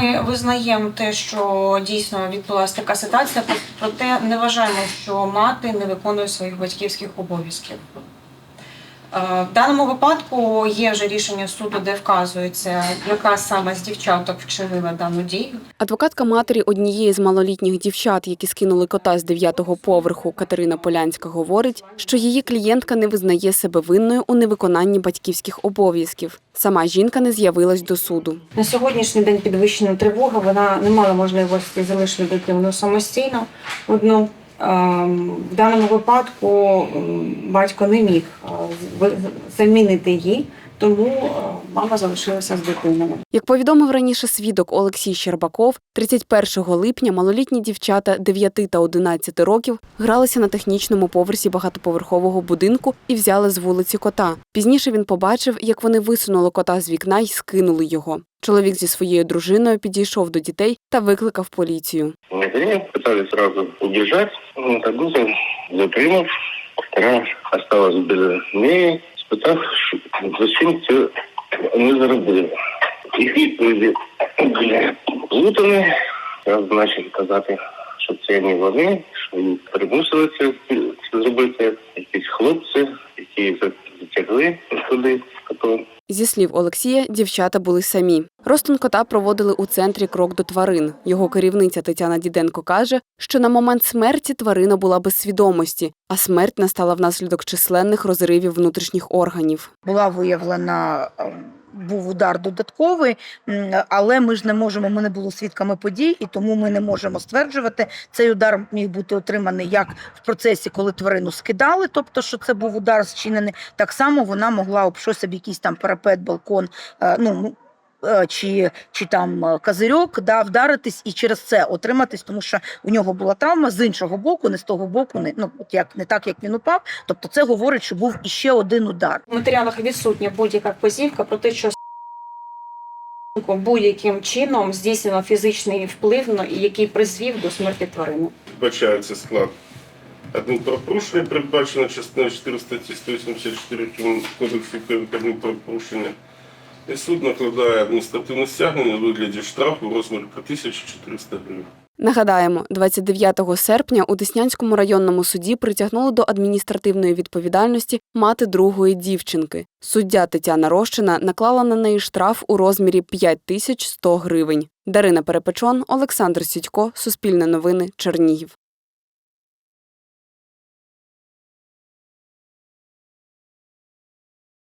Ми визнаємо те, що дійсно відбулася така ситуація, проте не вважаємо, що мати не виконує своїх батьківських обов'язків. Е, В даному випадку є вже рішення суду, де вказується, яка саме з дівчаток вчинила дану дію. Адвокатка матері однієї з малолітніх дівчат, які скинули кота з дев'ятого поверху, Катерина Полянська, говорить, що її клієнтка не визнає себе винною у невиконанні батьківських обов'язків. Сама жінка не з'явилась до суду. На сьогоднішній день підвищена тривога, вона не мала можливості залишити дитину самостійно. Одну Ем, в даному випадку батько не міг е, замінити її, тому е, мама залишилася з дитиною. Як повідомив раніше свідок Олексій Щербаков, 31 липня малолітні дівчата 9 та 11 років гралися на технічному поверсі багатоповерхового будинку і взяли з вулиці кота. Пізніше він побачив, як вони висунули кота з вікна і скинули його. Чоловік зі своєю дружиною підійшов до дітей та викликав поліцію. Они пытались сразу убежать. Ну, затримав. Вторая осталась без неї, спитав, що- зачем це вони зробили. Їх відповіді були плутані. Я почав казати, що це не вони, що їх примусили це, це зробити. Якісь хлопці, які затягли туди потім. Зі слів Олексія, дівчата були самі. Ростон кота проводили у центрі крок до тварин. Його керівниця Тетяна Діденко каже, що на момент смерті тварина була без свідомості, а смерть настала внаслідок численних розривів внутрішніх органів. була виявлена. Був удар додатковий, але ми ж не можемо. Ми не були свідками подій, і тому ми не можемо стверджувати. Цей удар міг бути отриманий як в процесі, коли тварину скидали, тобто, що це був удар зчинений. Так само вона могла об щось об якийсь там парапет, балкон, е, ну чи, чи там е, козирьок, да, вдаритись і через це отриматись, тому що у нього була травма з іншого боку, не з того боку, не ну от як не так, як він упав. Тобто, це говорить, що був іще один удар. В матеріалах відсутня будь-яка вказівка про те, що будь-яким чином здійснено фізичний вплив, на- який призвів до смерті тварини. Вбачається склад адмінправопорушення, передбачено частиною 4 статті 184 Кодексу адмінправопорушення. І суд накладає адміністративне стягнення у вигляді штрафу у розмірі 1400 гривень. Нагадаємо, 29 серпня у Деснянському районному суді притягнули до адміністративної відповідальності мати другої дівчинки. Суддя Тетяна Рощина наклала на неї штраф у розмірі 5100 гривень. Дарина Перепечон, Олександр Сідько, Суспільне новини, Чернігів.